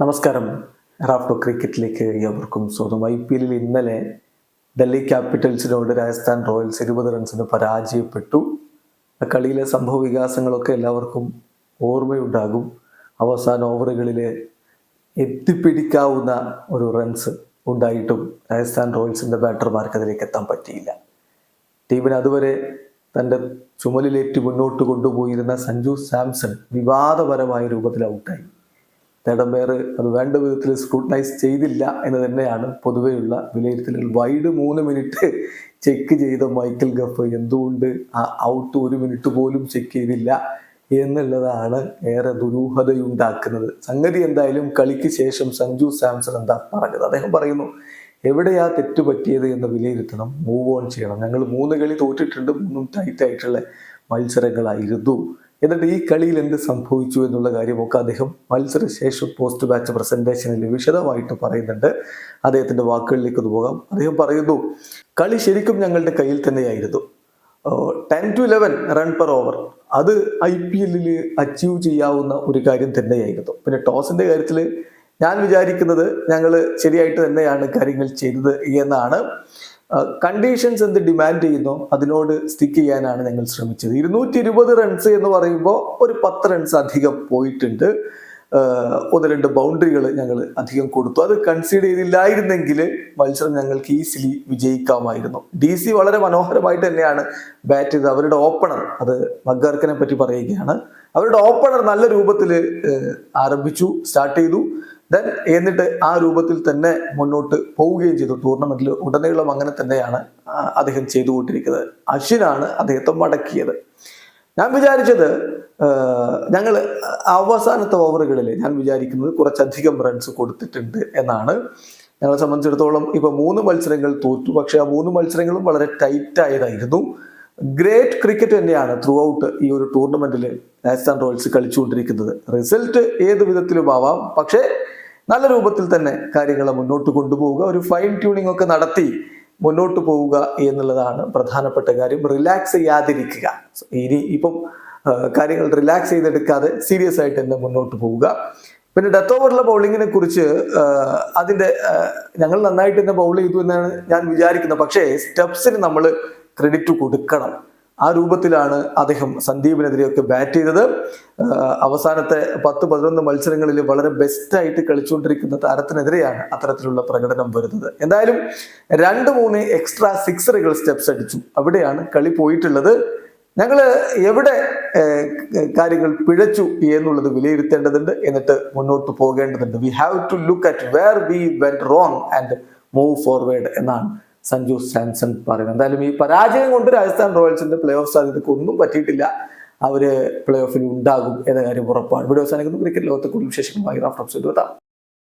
നമസ്കാരം. റാഫ്റ്റോ ക്രിക്കറ്റിലേക്ക് ഏവർക്കും സ്വാഗതം. ഐ പി എല്ലിൽ ഇന്നലെ ഡൽഹി ക്യാപിറ്റൽസിനോട് രാജസ്ഥാൻ റോയൽസ് ഇരുപത് റൺസിന് പരാജയപ്പെട്ടു. കളിയിലെ സംഭവ വികാസങ്ങളൊക്കെ എല്ലാവർക്കും ഓർമ്മയുണ്ടാകും. അവസാന ഓവറുകളിൽ എത്തിപ്പിടിക്കാവുന്ന ഒരു റൺസ് ഉണ്ടായിട്ടും രാജസ്ഥാൻ റോയൽസിന്റെ ബാറ്റർമാർക്ക് അതിലേക്ക് എത്താൻ പറ്റിയില്ല. ടീമിന് അതുവരെ തന്റെ ചുമലിലേറ്റ് മുന്നോട്ട് കൊണ്ടുപോയിരുന്ന സഞ്ജു സാംസൺ വിവാദപരമായ രൂപത്തിൽ ഔട്ടായി. തേടംപേർ അത് വേണ്ട വിധത്തിൽ സ്ക്രൂട്ടനൈസ് ചെയ്തില്ല എന്ന് തന്നെയാണ് പൊതുവെയുള്ള വിലയിരുത്തലുകൾ. വൈഡ് മൂന്ന് മിനിറ്റ് ചെക്ക് ചെയ്ത മൈക്കിൾ ഗഫ് എന്തുകൊണ്ട് ആ ഔട്ട് ഒരു മിനിറ്റ് പോലും ചെക്ക് ചെയ്തില്ല എന്നുള്ളതാണ് ഏറെ ദുരൂഹതയുണ്ടാക്കുന്നത്. സംഗതി എന്തായാലും കളിക്ക് ശേഷം സഞ്ജു സാംസൺ എന്താ പറഞ്ഞത്? അദ്ദേഹം പറയുന്നു എവിടെയാ തെറ്റ് പറ്റിയത് എന്ന് വിലയിരുത്തണം. മൂവ് ഓൺ ചെയ്യണം. ഞങ്ങൾ മൂന്ന് കളി തോറ്റിട്ടുണ്ട് മൂന്നും ടൈറ്റ് ആയിട്ടുള്ള മത്സരങ്ങളായിരുന്നു. എന്നിട്ട് ഈ കളിയിൽ എന്ത് സംഭവിച്ചു എന്നുള്ള കാര്യമൊക്കെ അദ്ദേഹം മത്സരശേഷം പോസ്റ്റ് ബാച്ച് പ്രസന്റേഷനിൽ വിശദമായിട്ട് പറയുന്നുണ്ട്. അദ്ദേഹത്തിന്റെ വാക്കുകളിലേക്ക് ഒന്ന് പോകാം. അദ്ദേഹം പറയുന്നു കളി ശരിക്കും ഞങ്ങളുടെ കയ്യിൽ തന്നെയായിരുന്നു. Ten to eleven run per over അത് ഐ പി എല്ലിൽ അച്ചീവ് ചെയ്യാവുന്ന ഒരു കാര്യം തന്നെയായിരുന്നു. പിന്നെ ടോസിന്റെ കാര്യത്തിൽ ഞാൻ വിചാരിക്കുന്നത് ഞങ്ങൾ ശരിയായിട്ട് തന്നെയാണ് കാര്യങ്ങൾ ചെയ്തത് എന്നാണ്. കണ്ടീഷൻസ് എന്ത് ഡിമാൻഡ് ചെയ്യുന്നു അതിനോട് സ്റ്റിക്ക് ചെയ്യാനാണ് ഞങ്ങൾ ശ്രമിച്ചത്. ഇരുന്നൂറ്റി ഇരുപത് റൺസ് എന്ന് പറയുമ്പോൾ ഒരു പത്ത് റൺസ് അധികം പോയിട്ടുണ്ട്. ഒന്ന് രണ്ട് ബൗണ്ടറികൾ ഞങ്ങൾ അധികം കൊടുത്തു. അത് കൺസീഡ് ചെയ്തില്ലായിരുന്നെങ്കിൽ മത്സരം ഞങ്ങൾക്ക് ഈസിലി വിജയിക്കാമായിരുന്നു. ഡി സി വളരെ മനോഹരമായിട്ട് തന്നെയാണ് ബാറ്റ് ചെയ്തത്. അവരുടെ ഓപ്പണർ അത് മഗ്ഗർക്കനെ പറ്റി പറയുകയാണ്. അവരുടെ ഓപ്പണർ നല്ല രൂപത്തിൽ ആരംഭിച്ചു സ്റ്റാർട്ട് ചെയ്തു. ദെൻ എന്നിട്ട് ആ രൂപത്തിൽ തന്നെ മുന്നോട്ട് പോവുകയും ചെയ്തു. ടൂർണമെന്റിൽ ഉടനീളം അങ്ങനെ തന്നെയാണ് അദ്ദേഹം അദ്ദേഹം ചെയ്തുകൊണ്ടിരിക്കുന്നത്. അശ്വിനാണ് അദ്ദേഹത്തെ മടക്കിയത്. ഞാൻ വിചാരിച്ചത് ഞങ്ങൾ അവസാനത്തെ ഓവറുകളിൽ ഞാൻ വിചാരിക്കുന്നത് കുറച്ചധികം റൺസ് കൊടുത്തിട്ടുണ്ട് എന്നാണ്. ഞങ്ങളെ സംബന്ധിച്ചിടത്തോളം ഇപ്പൊ മൂന്ന് മത്സരങ്ങൾ തോറ്റു. പക്ഷെ ആ മൂന്ന് മത്സരങ്ങളും വളരെ ടൈറ്റ് ആയതായിരുന്നു. ഗ്രേറ്റ് ക്രിക്കറ്റ് തന്നെയാണ് ത്രൂ ഔട്ട് ഈ ഒരു ടൂർണമെന്റിൽ രാജസ്ഥാൻ റോയൽസ് കളിച്ചുകൊണ്ടിരിക്കുന്നത്. റിസൾട്ട് ഏത് വിധത്തിലും ആവാം. പക്ഷേ നല്ല രൂപത്തിൽ തന്നെ കാര്യങ്ങളെ മുന്നോട്ട് കൊണ്ടുപോവുക. ഒരു ഫൈൻ ട്യൂണിംഗ് ഒക്കെ നടത്തി മുന്നോട്ട് പോവുക എന്നുള്ളതാണ് പ്രധാനപ്പെട്ട കാര്യം. റിലാക്സ് ചെയ്യാതിരിക്കുക. ഇനി ഇപ്പം കാര്യങ്ങൾ റിലാക്സ് ചെയ്തെടുക്കാതെ സീരിയസ് ആയിട്ട് തന്നെ മുന്നോട്ട് പോവുക. പിന്നെ ഡെത്ത് ഓവറിലെ ബൗളിങ്ങിനെ കുറിച്ച് അതിന്റെ ഞങ്ങൾ നന്നായിട്ട് തന്നെ ബൗൾ ചെയ്തു എന്നാണ് ഞാൻ വിചാരിക്കുന്നത്. പക്ഷേ സ്റ്റെപ്സിന് നമ്മൾ ക്രെഡിറ്റ് കൊടുക്കണം. ആ രൂപത്തിലാണ് അദ്ദേഹം സന്ദീപിനെതിരെയൊക്കെ ബാറ്റ് ചെയ്തത്. അവസാനത്തെ പത്ത് പതിനൊന്ന് മത്സരങ്ങളിൽ വളരെ ബെസ്റ്റായിട്ട് കളിച്ചുകൊണ്ടിരിക്കുന്ന താരത്തിനെതിരെയാണ് അത്തരത്തിലുള്ള പ്രകടനം വരുന്നത്. എന്തായാലും രണ്ട് മൂന്ന് എക്സ്ട്രാ സിക്സറുകൾ സ്റ്റെപ്സ് അടിച്ചു. അവിടെയാണ് കളി പോയിട്ടുള്ളത്. ഞങ്ങൾ എവിടെ കാര്യങ്ങൾ പിഴച്ചു എന്നുള്ളത് വിലയിരുത്തേണ്ടതുണ്ട്. എന്നിട്ട് മുന്നോട്ട് പോകേണ്ടതുണ്ട്. We have to look at where we went wrong and move forward എന്നാണ് സഞ്ജു സാംസൺ പറയുന്നത്. എന്തായാലും ഈ പരാജയം കൊണ്ട് രാജസ്ഥാൻ റോയൽസിന്റെ പ്ലേ ഓഫ് സാധ്യതയ്ക്ക് ഒന്നും പറ്റിയിട്ടില്ല. അവർ പ്ലേ ഓഫിൽ ഉണ്ടാകും എന്ന കാര്യം ഉറപ്പാണ്. ഇവിടെ അവസാനിക്കുന്നു. ക്രിക്കറ്റ് ലോകത്തെ കൂടുതൽ വിശേഷങ്ങളുമായി